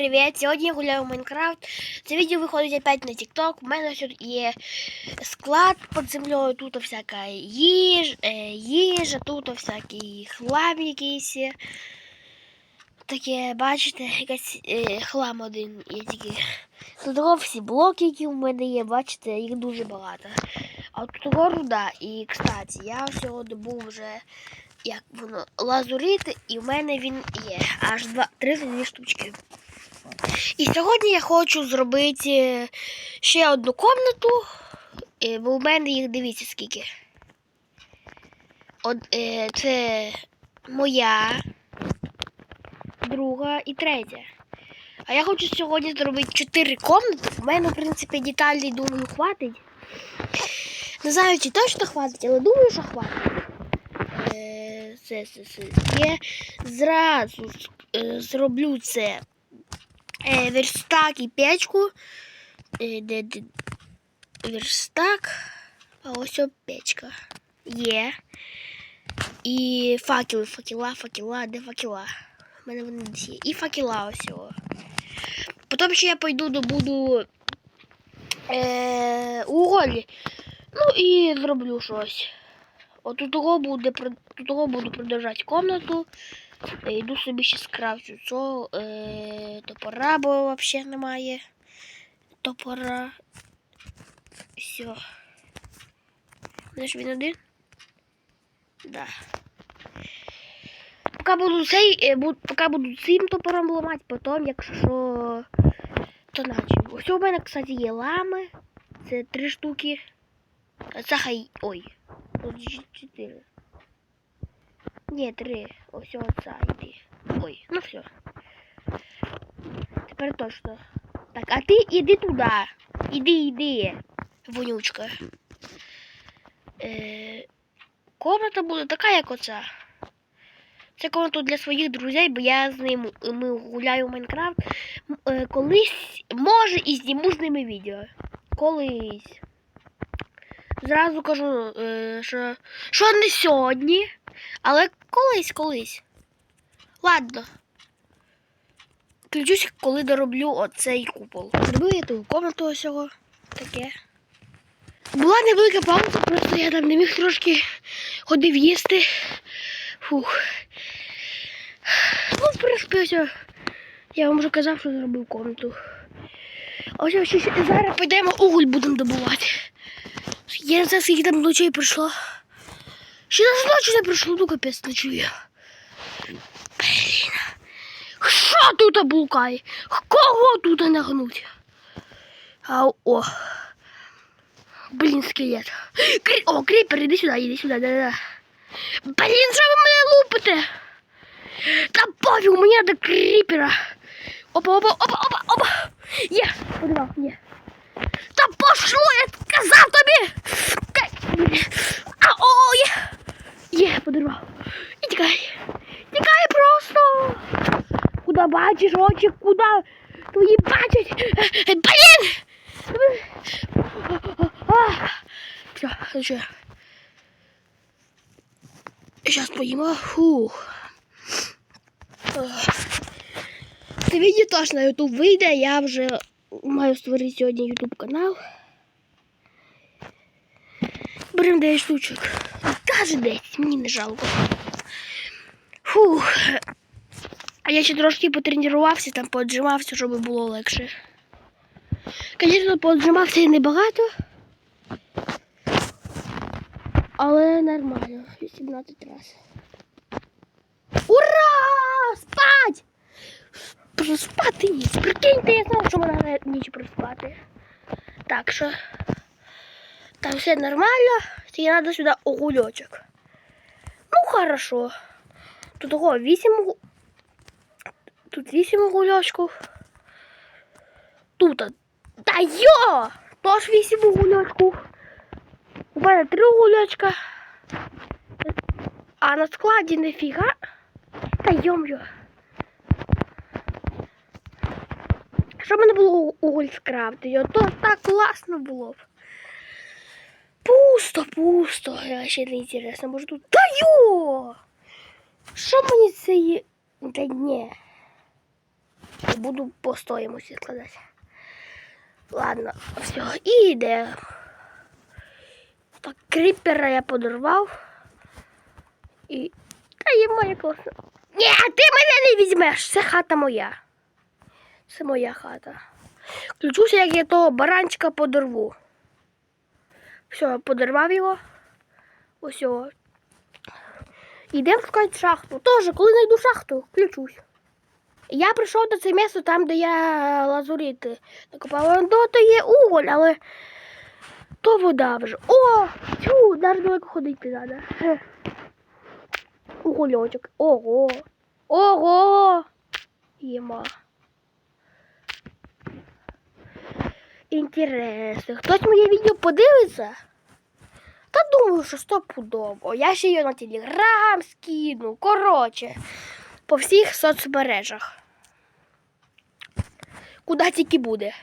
привіт! Сьогодні я гуляю в Майнкрафт. Це відео виходить опять на TikTok. У мене тут є склад під землею, тут всяка їж, е, їжа, тут всякий хлам якийсь. Таке, бачите, якась е, хлам один є тільки. Тут всі блоки, які в мене є, бачите, їх дуже багато. А тут руда. І, кстати, я всього добув вже як воно лазурит, і в мене він є. Аж два, 32 штучки. І сьогодні я хочу зробити е, ще одну комнату, е, бо в мене їх дивіться скільки. От, е, це моя, друга і третя. А я хочу сьогодні зробити 4 комнати. У мене, в принципі, деталей, думаю, хватить. Не знаю, чи точно хватить, але думаю, що хватить. Це, це, це. Я зразу зроблю це верстак і печку. Е, де, верстак, а ось печка. Є. І факели, факела, факела, де факела? У. І факела ось. О. Потім ще я пойду добуду е, уголь. Ну і зроблю щось. От тут того буде того буду продовжати комнату. Е, Йду собі ще скрафчу цього е, топора, бо взагалі немає топора. Все. Ж він один? Да. Поки буду цей, е, бу- поки буду цим топором ламати, потім, якщо що, то наче. Ось у мене, кстати, є лами. Це три штуки. Це хай. Ой. Тут чотири. Ні, три. Ось оця йди. Ой, ну все. Тепер точно. Так, а ти іди туди. Іди, іди, вонючка. Е, комната буде така, як оця. Це комната для своїх друзів, бо я з ним гуляю в Майнкрафт. Е, колись, може, і зніму з ними відео. Колись. Зразу кажу, е, що, що не сьогодні, але колись, колись. Ладно. Включусь, коли дороблю оцей купол. Зробив я ту комнату ось. Таке. Була невелика пауза, просто я там не міг трошки ходив їсти. Фух. Ну, в принципі, ось. Я вам вже казав, що зробив комнату. Ось ось зараз підемо уголь будемо добувати. Я не знаю, скільки там ночей пройшло. Ще навіть ночі не пройшло, ну капець не чую. Блін. Що тут блукає? Кого тут нагнуть? А, о. Блін, скелет. Крі... О, кріпер, іди сюди, іди сюди, да-да-да. Блін, що ви мене лупите? Та пофіг, мені до кріпера. Опа, опа, опа, опа, опа. Є, подавав, є. Та пошло, я сказав тобі! Та... А, о, є! Є, подарував. І тікай. Тікай просто. Куда бачиш очі, куди твої бачать? Е, Блін! Все, ну що? Зараз поїмо. Фух. Ох. Це відео теж на YouTube вийде, я вже маю створити сьогодні YouTube канал. Беремо 9 штучок. Даже 10, мені не жалко. Фух. А я ще трошки потренувався, там поджимався, щоб було легше. Звісно, поджимався і небагато. Але нормально. 18 разів. Ура! Спать! Проспати ніч. Прикиньте, я знав, що вона ніч проспати. Так що там все нормально. Тільки треба сюди огульочок. Ну, хорошо. Тут ого, 8 Тут 8 огульочків. Тут. а- Та йо! Тож 8 огульочків. У мене 3 огульочка. А на складі нифіга. Та йом'ю. Щоб мене було уголь скрафти, то так класно було б. Пусто, пусто. Я ще не інтересно, може тут. Та йо! Що мені це є? Та ні. Буду по стоїмості складати. Ладно, все, і йде. Так, кріпера я подорвав. І. Та є моя класна. Ні, ти мене не візьмеш! Це хата моя. Це моя хата. Включуся, як я того баранчика подорву. Все, подорвав його. Ось його. Ідемо шукати шахту. Тоже, коли знайду шахту, включусь. Я прийшов до це місце там, де я лазурити накопав. Ну, то є уголь, але то вода вже. О! Тю, навіть далеко ходити треба. Угольочок. Ого. Ого! Єма. Інтересно. Хтось моє відео подивиться? Та думаю, що стопудово. Я ще його на телеграм скину. Коротше, по всіх соцмережах. Куди тільки буде.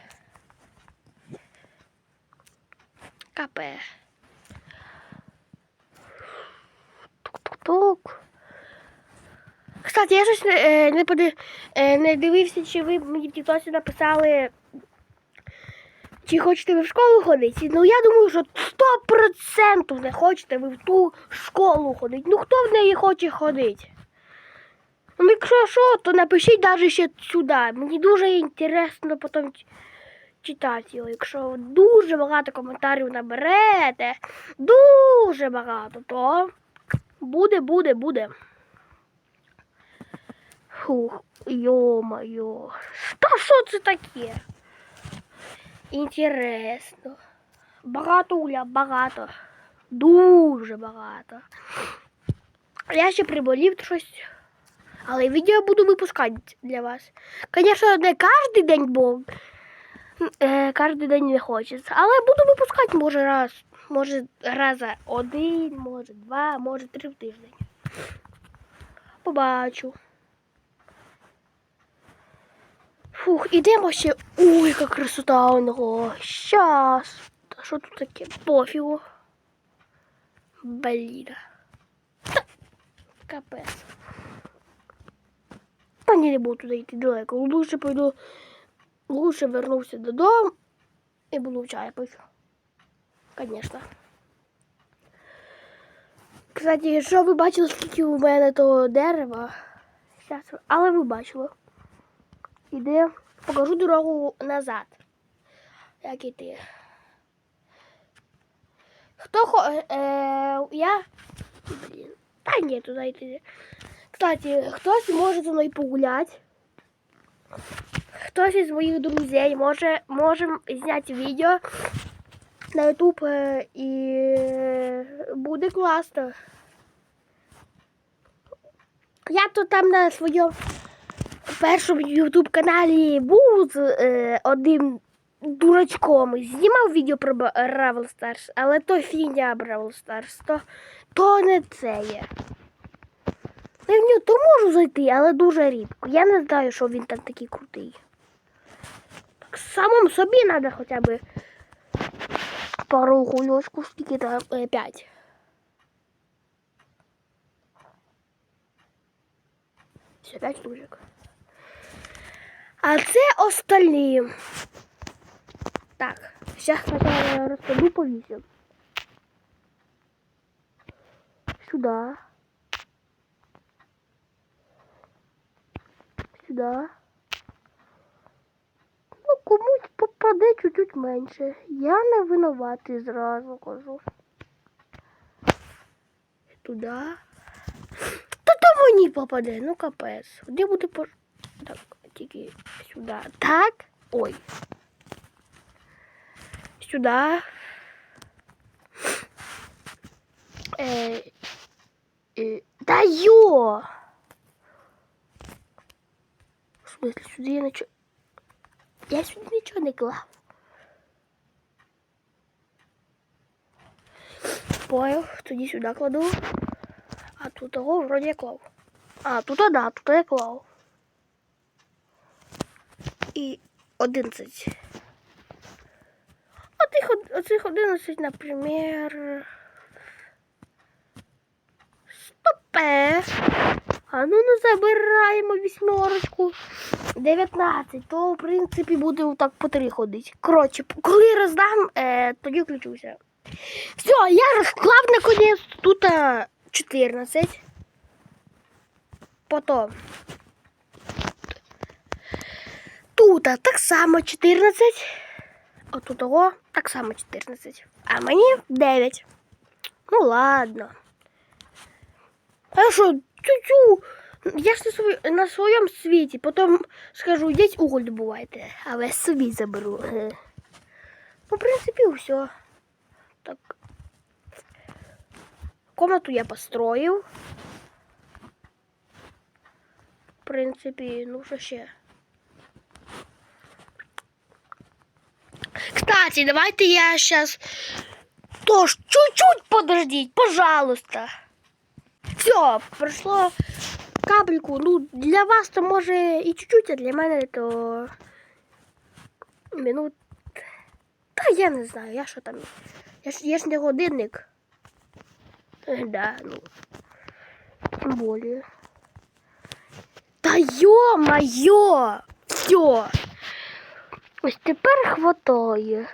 КП. Тук-тук-тук. Кстати, я щось е, не, е, не дивився, чи ви мені в тіктоці написали, чи хочете ви в школу ходити. Ну я думаю, що 100% не хочете ви в ту школу ходити. Ну хто в неї хоче ходити? Ну, якщо що, то напишіть навіть ще сюди. Мені дуже інтересно потім читати його. Якщо дуже багато коментарів наберете, дуже багато, то буде, буде, буде. Фух, йо-моє. Та що це таке? Інтересно. Багато уля, багато. Дуже багато. Я ще приболів щось. Але відео буду випускати для вас. Звісно, не кожен день, бо е, кожен день не хочеться. Але буду випускати, може, раз. Може, раз один, може, два, може, три в тиждень. Побачу. Фух, ідемо ще. Ой, яка красота у нього. Щас. Та що тут таке? Пофігу. Блін. Капець. Та не буду туди йти далеко. Лучше пойду. Лучше вернувся додому і буду чай пити. Звісно. Кстати, що ви бачили, скільки у мене того дерева? Щас, але ви бачили. Іде, покажу дорогу назад. Як іти. Хто хо... Е, е, я. Блін. Та ні, туди йти. Кстати, хтось може зі мною погуляти. Хтось із моїх друзей може, може зняти відео на YouTube е, і буде класно. Я тут там на своєму першому YouTube каналі був з е, одним дурачком. Знімав відео про Бравл Старс, але то фігня Бравл Старс, то, то не це є. Я в нього то можу зайти, але дуже рідко. Я не знаю, що він там такий крутий. Так самому собі треба хоча б пару гульочку, скільки там е, п'ять. Все, п'ять штучок. А це остальні. Так, зараз я розкладу по вісім. Сюди. Сюди. Ну, комусь попаде чуть-чуть менше. Я не винуватий зразу кажу. Туди. Та то мені попаде, ну капець. Де буде по. Так, тільки сюди. Так. Ой. Сюди. Е, е, да йо! В смысле, сюди я нічого. Я сюди нічого не клав. Понял, тоді сюди кладу. А тут того вроді я клав. А, тут да, тут я клав. І 11. Оцих, од- оцих 11, наприклад. Стопе. А ну не забираємо вісьмерочку. 19, то в принципі буде так по три ходити. Коротше, коли роздам, е, тоді включуся. Все, я розклав наконець тут е, 14. Потім. Тут так само 14. А тут того так само 14. А мені 9. Ну ладно. А що, тю-тю. Я ж на, своєму світі, потім скажу, йдіть уголь добувайте, але собі заберу. Е. Ну, в принципі, все. Так. Комнату я построїв. В принципі, ну що ще. Кстати, давайте я сейчас тоже чуть-чуть подождите, пожалуйста. Все, прошло капельку. Ну, для вас то може і чуть-чуть, а для мене то минут. Та я не знаю, я що там. Я ж, я ж не годинник. Да, ну. Тим более. Та йо-моє! Все. Ось тепер хватає.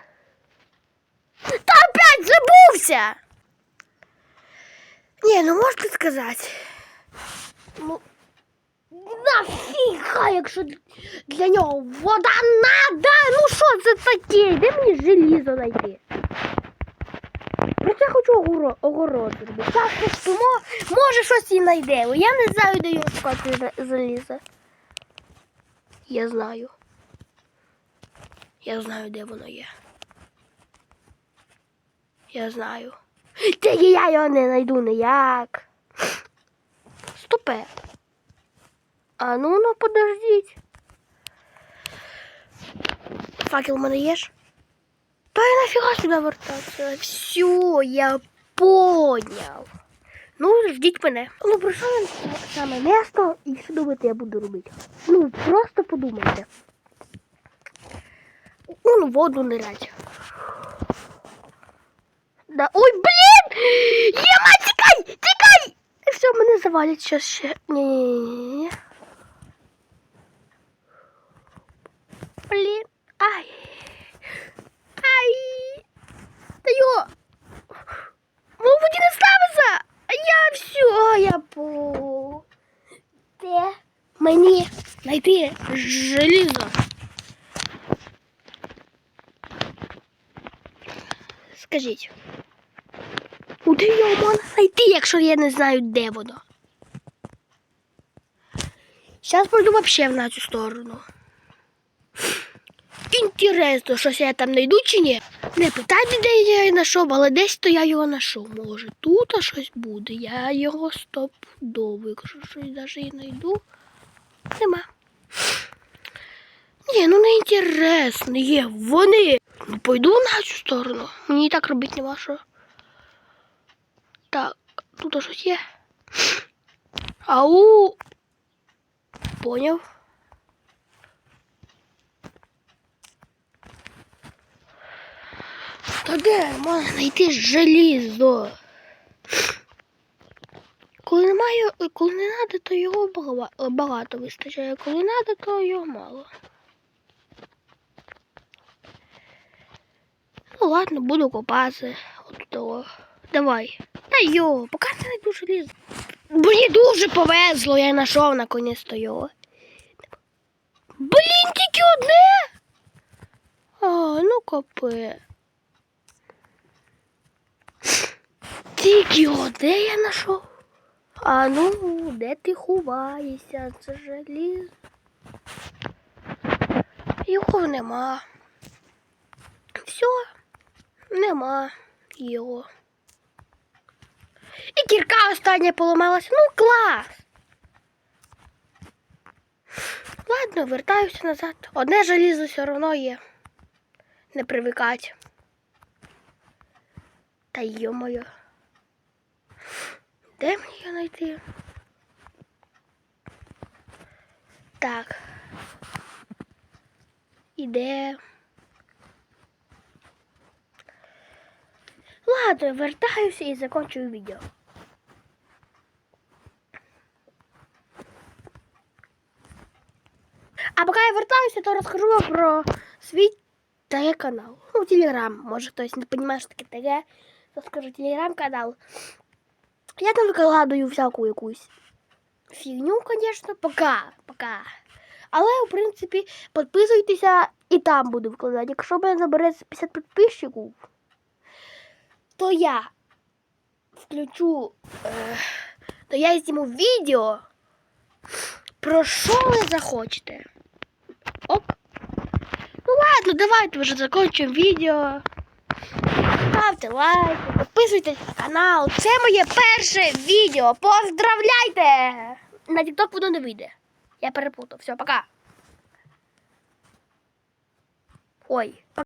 Та опять забувся! Ні, ну можете сказати. Ну, нафіга, якщо для нього вода надо. Ну що це таке? Де мені желізо знайти? Просто я хочу огоро- огород зробити. Так, спимо, може щось і знайдемо. Я не знаю, де його шукати за- залізо. Я знаю. Я знаю, де воно є. Я знаю. Тільки я його не знайду ніяк. Стопе. А ну ну подождіть. Факел в мене є ж? Та я нафіга сюди вертатися. Все, я поняв. Ну, ждіть мене. Ну, прийшов на саме місто і що думаєте, я буду робити? Ну, просто подумайте. Ну, ну воду нырять. Да. Ой, блін! Єма, тікай! Тікай! Все, мене завалять зараз ще. Ні-ні-ні. Блін. Ай. Ай. Та йо. Воді не ставиться. Я все, я по. Де мені знайти желізо? Скажіть. Куди його можна знайти, якщо я не знаю, де воно? Зараз пойду вообще в на цю сторону. Інтересно, щось я там знайду чи ні? Не питайте, де я її знайшов, але десь то я його знайшов. Може, тут щось буде. Я його стопудово, якщо щось навіть і знайду. Нема. Ні, ну не інтересно, є вони. Ну, пойду на цю сторону. Мені і так робити нема що. Так, тут щось є. Ау. Поняв. Та де можна знайти желізо? Коли немає, коли не треба, то його багато вистачає. Коли треба, то його мало. Ну ладно, буду копати. От того. Давай. Та йо, поки не знайду желізо. Мені дуже повезло, я знайшов наконець-то його. Блін, тільки одне. А, ну копи. Тільки одне я знайшов. А ну, де ти ховаєшся? Це желіз. Його нема. Все, нема його. І кірка остання поламалася. Ну, клас. Ладно, вертаюся назад. Одне желізо все одно є. Не привикать. Та йо-моє. Де мені його знайти? Так. Іде. Ладно, вертаюся і закінчую відео. А поки вертаюся, то розкажу вам про свій канал. Ну, телеграм. Може хтось не розуміє, що таке ТГ. То скажу телеграм-канал. Я там викладаю всяку якусь фігню, звісно, пока, пока. Але, в принципі, підписуйтеся і там буду викладати. Якщо мене набереться 50 підписчиків, то я включу, е, то я зніму відео про що ви захочете. Оп. Ну ладно, давайте вже закінчимо відео. Ставте лайки, підписуйтесь на канал. Це моє перше відео. Поздравляйте! На TikTok воно не вийде. Я перепутав. Все, пока. Ой, пока.